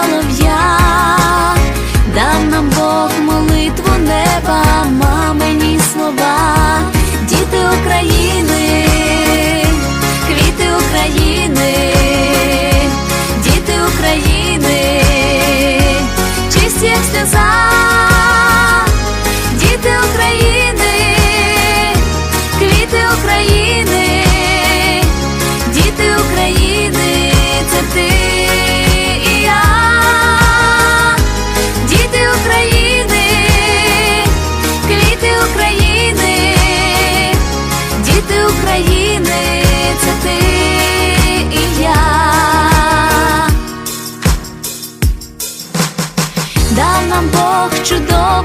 солов'я, да нам Бог молитву неба, мамині слова. України, це ти і я. Дав нам Бог чудо.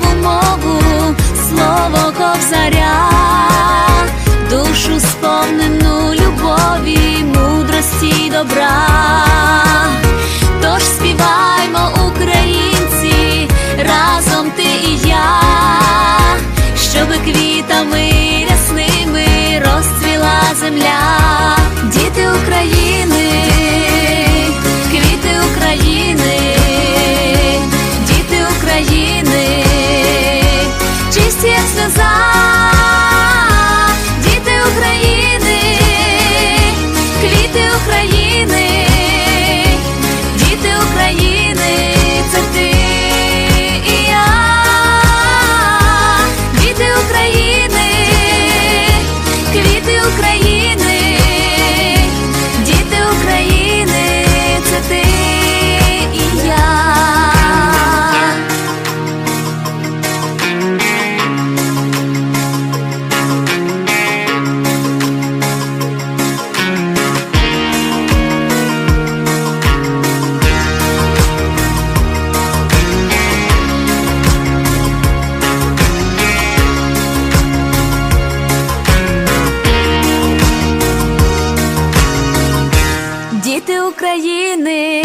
діти України.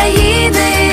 України.